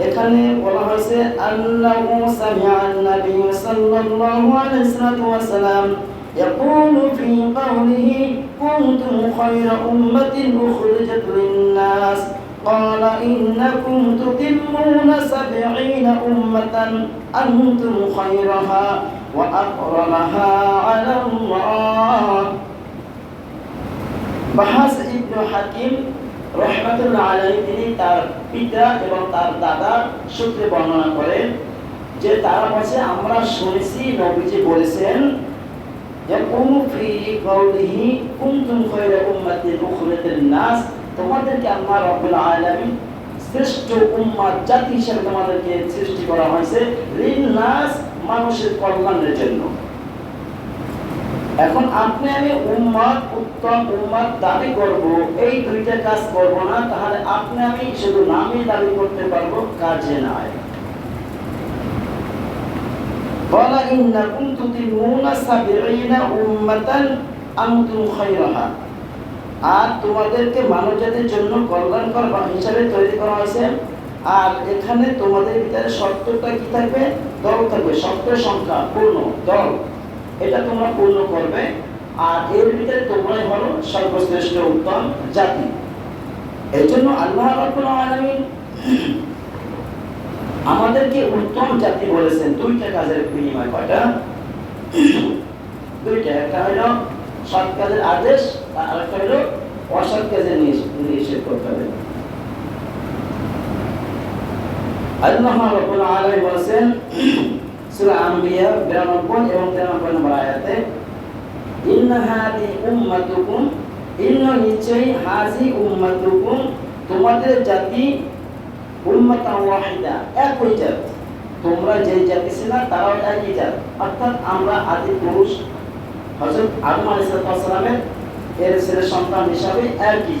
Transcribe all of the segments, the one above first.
এখানে বলা হয়েছে আল্লাহু সামিআন নবী সাল্লাল্লাহু আলাইহি ওয়াসাল্লাম يقول في قوله كنتم خير أمة أخرجت للناس قال إنكم تتمون سبعين أمة أنتم خيرها وأقربها على الله বাহাস ইবনু হাকিম রহমাতুল্লাহ আলহী তিনি তার পিতা এবং তার সূত্রে বর্ণনা করেন যে তারা বলছে, আমরা শুনেছি নবীজি বলেছেন নাস তোমাদেরকে শ্রেষ্ঠ উম্মাত জাতি হিসেবে তোমাদেরকে সৃষ্টি করা হয়েছে নাস মানুষের কল্যাণের জন্য এখন আপনি আমি উম্মাদ, উত্তম উম্মাদ দাবি করব, এই দুইটা কাজ করব না, তাহলে আপনি আমি শুধু নামে দাবি করতে পারব, কাজে নয় বলা ইন্নাকুম উম্মাতান আনতুম আর তোমাদেরকে মানবজাতির জন্য কল্যাণকর হিসাবে তৈরি করা হয়েছে। আর এখানে তোমাদের ভিতরে সত্যটা কি থাকবে? দল থাকবে সত্যের সংখ্যা, পূর্ণ, দল। এটা তোমরা পূর্ণ করবে। আর এর ভিতরে তোমরাই হলো সর্বশ্রেষ্ঠ উত্তম জাতি। এই জন্য আল্লাহ রাব্বুল আমাদেরকে উত্তম জাতি বলেছেন। দুইটা কাজের বিনিময় কয়টা? দুইটা। একটা হলো সৎ কাজের আদেশ, আর আরেকটা হলো অসৎ কাজের নিষেধ করতে হবে। আল্লাহ রাব্বুল আলামিন বলেছেন সূরা আম্বিয়া 92 এবং 93 নম্বর আয়াতে, ইন্না হাদি উম্মাতুকুম ইন্না নিশ্চয়ই হাজি উম্মাতুকুম তোমাদের জাতি উম্মাতা ওয়াহিদা একই জাত। তোমরা যে জাতি ছিল তারাও একই জাত। অর্থাৎ আমরা আদি পুরুষ। হযরত আদম আলাইহিস এর ছেলে সন্তান হিসাবে একই।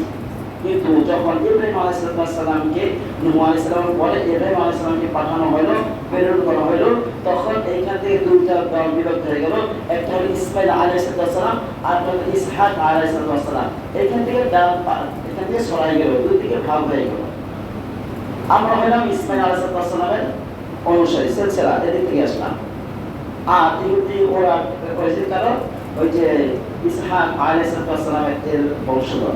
কিন্তু যখন ইব্রাহিম আলাইসালামকে নুহ আলাইসালামের পরে ইব্রাহিম আলাইসালামকে পাঠানো হলো, প্রেরণ করা হলো। তখন এইখান থেকে দুইটা দল বিভক্ত হয়ে গেল। একটা হলো ইসমাইল আলাইসালাম আর একটা হলো ইসহাক আলাইসালাম এখান থেকে ডাল এখান থেকে সরাই গেল, দুই দিকে ভাগ হয়ে গেল। আমরা হলাম ইসমাইল আলাইসালামের অনুসারী, সিলসিলা, এদিক থেকে আসলাম। আর ইহুদি ওরা করেছে কারণ ওই যে ইসহাক আলাইসালামের বংশধর।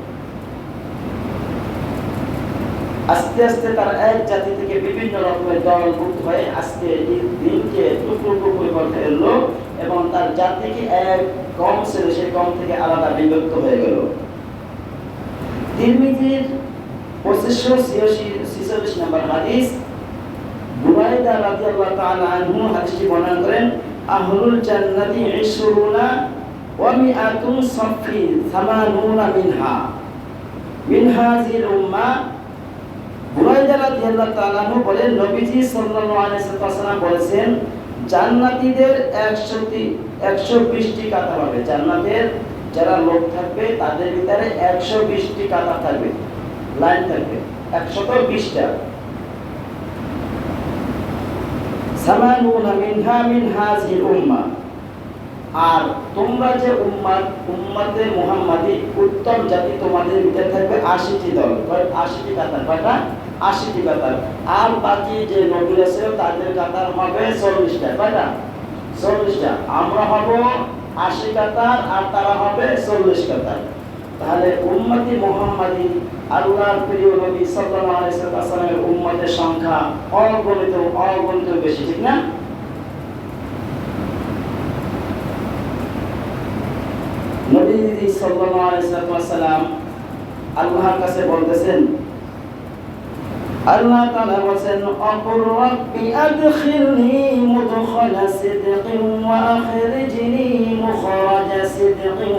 আস্তে আস্তে তারা এক জাতি থেকে বিভিন্ন রকমের দল মুক্ত হয়ে আজকে এই দিনকে টুকরো টুকরো পরিবর্তে এলো এবং তার জাতিকে এক কম ছিল সেই কম থেকে আলাদা বিভক্ত হয়ে গেল। তিরমিজির পঁচিশশো ছিয়াশি, ছিচল্লিশ নম্বর হাদিস, বুরাইদা রাদিয়াল্লাহু তাআলা আনহু হাদিসটি বর্ণনা করেন, আহলুল জান্নাতি ইশরুনা ওয়া মিআতুন সাফি সামানুনা মিনহা। মিনহা জিল উম্মাহ বুরাইদা রাদিয়াল্লাহু তাআলা আনহু বলেন, নবীজি সাল্লাল্লাহু বলেছেন, জান্নাতীদের 100টি 120টি কাতার হবে। জান্নাতের যারা লোক থাকবে, তাদের ভিতরে 120টি কাতার থাকবে, লাইন থাকবে 120টা সামানুনা মিনহা হাযিল উম্মাহ আর তোমরা যে উম্মাত উম্মাতে মুহাম্মাদি, উত্তম জাতি তোমাদের ভিতরে থাকবে আশিটি দল আশিটি কাতার কয়টা? আশিটি কাতার আর বাকি যে নবী আছে, তাদের কাতার হবে চল্লিশটা কয়টা চল্লিশটা আমরা হব আশি কাতার, আর তারা হবে চল্লিশ কাতার। তাহলে মোহাম্মদী, আল্লাহর প্রিয় নবী সংখ্যা অগণিত অগণিত বেশি, ঠিক না? নবী সাল্লাল্লাহু আলাইহি আল্লাহর কাছে বলতেছেন আল্লাহ তাআলা বলেন অকুর রাব্বি আদখিলনি মুদখালা সিদকিন ওয়া আখরিজনি মুখরাজা সিদকিন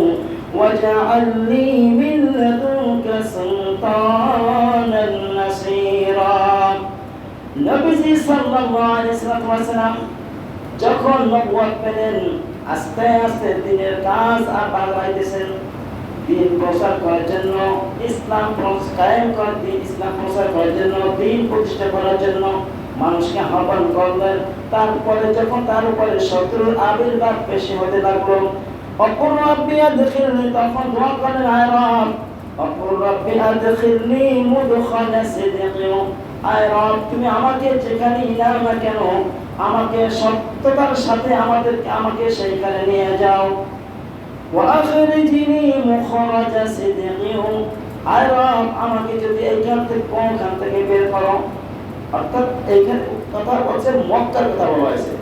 واجعل لي من لدنك سلطانا نصيرا নবীজি সাল্লাল্লাহু আলাইহি ওয়াসাল্লাম যখন নবুয়ত পেলেন আস্তে আস্তে দিনের কাজ আর বাড়াইতেছেন দিন প্রচার করার জন্য, ইসলাম কায়েম করার দিন, ইসলাম প্রচার করার জন্য, দিন প্রতিষ্ঠা করার জন্য মানুষকে আহ্বান করলেন। তারপরে যখন তার উপরে শত্রুর আবির্ভাব বেশি হতে লাগল আমাকে সত্যতার সাথে আমাদেরকে, আমাকে সেইখানে নিয়ে যাও। وأخرجني مخرج صدقهم আয় রব আমাকে যদি এইখান থেকে কোনখান থেকে বের করো অর্থাৎ এইখানে কথা হচ্ছে মক্কার কথা বলা হয়েছে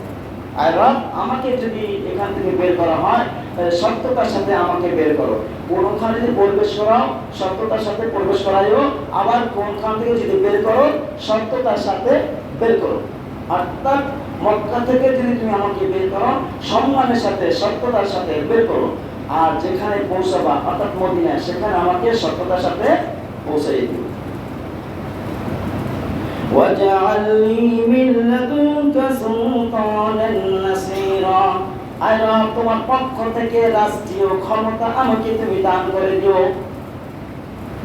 আয় রব আমাকে যদি এখান থেকে বের করা হয় তাহলে সত্যতার সাথে আমাকে বের করো কোনখানে যদি প্রবেশ করাও সত্যতার সাথে প্রবেশ করাইও আবার কোনখান থেকে যদি বের করো সত্যতার সাথে বের করো অর্থাৎ মক্কা থেকে যদি তুমি আমাকে বের করো সম্মানের সাথে সত্যতার সাথে বের করো আর যেখানে পৌঁছাবা অর্থাৎ মদিনায় সেখানে আমাকে সত্যতার সাথে পৌঁছাই দিও واجعل لي من لدنك سلطانا نصيرا আয় রব তোমার পক্ষ থেকে রাষ্ট্রীয় ক্ষমতা আমাকে তুমি দান করে দিও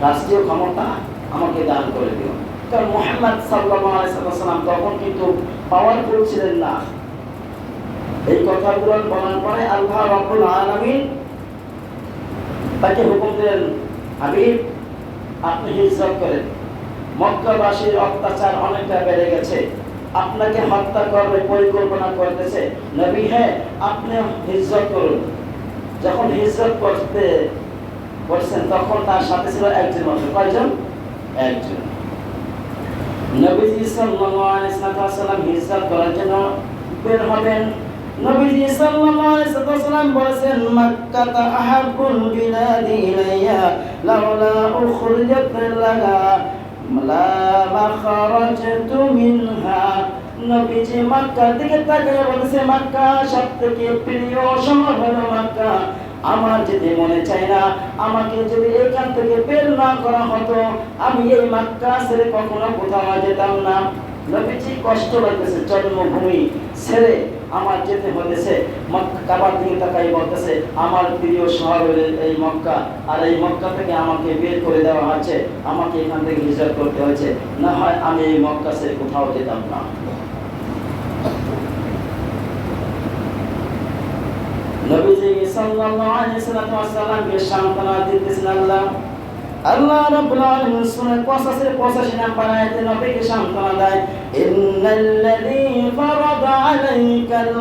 রাষ্ট্রীয় ক্ষমতা আমাকে দান করে দিও কারণ মোহাম্মদ সাল্লাল্লাহু আলাইহি ওয়াসাল্লাম তখন কিন্তু পাওয়ারফুল ছিলেন না এই কথাগুলো বলার পরে আল্লাহ রাব্বুল আলামিন তাকে হুকুম দিলেন, হাবিব, আপনি হিজরত করেন। মক্কাবাসীর অত্যাচার অনেকটা বেড়ে গেছে। আপনাকে হত্যা করবে পরিকল্পনা করতেছে। নবী হ্যাঁ আপনি হিজরত করুন। যখন হিজরত করতে করছেন, তখন তার সাথে ছিল একজন মানুষ। কয়জন? একজন। নবীজি ওয়াসাল্লাম হিজরত করার জন্য বের হবেন। নবীজি সাল্লাল্লাহু বলেছেন, মক্কাতা আহাব্বুল বিলাদি ইলাইয়া লাউলা উখরিজাত লাহা, লা মাখরাজতু মিনহা। নবীজি তাকিয়ে বলেছে, মক্কা সবথেকে প্রিয় শহর হলো মক্কা। আমার যেতে মনে চায় না, আমাকে যদি এখান থেকে বের না করা হতো, আমি এই মাক্কা ছেড়ে কখনো কোথাও যেতাম না। নবীজি কষ্ট লাগতেছে জন্মভূমি ছেড়ে আমার যেতে হতেছে কাবার দিকে তাকাই বলতেছে, আমার প্রিয় শহর এই মক্কা আর এই মক্কা থেকে আমাকে বের করে দেওয়া হচ্ছে আমাকে এখান থেকে হিজরত করতে হয়েছে। না হয় আমি এই মক্কা ছেড়ে কোথাও যেতাম না। নবীজি সাল্লাল্লাহু আলাইহি সাল্লামকে সান্ত্বনা দিতেছেন আল্লাহ। আল্লাহ রাব্বুল আলামিন সূরা কসাসের 85 নম্বর আয়াতে নবীকে সান্ত্বনা দেয় ইন্নাল্লাযী ফারাদা আলাইকাল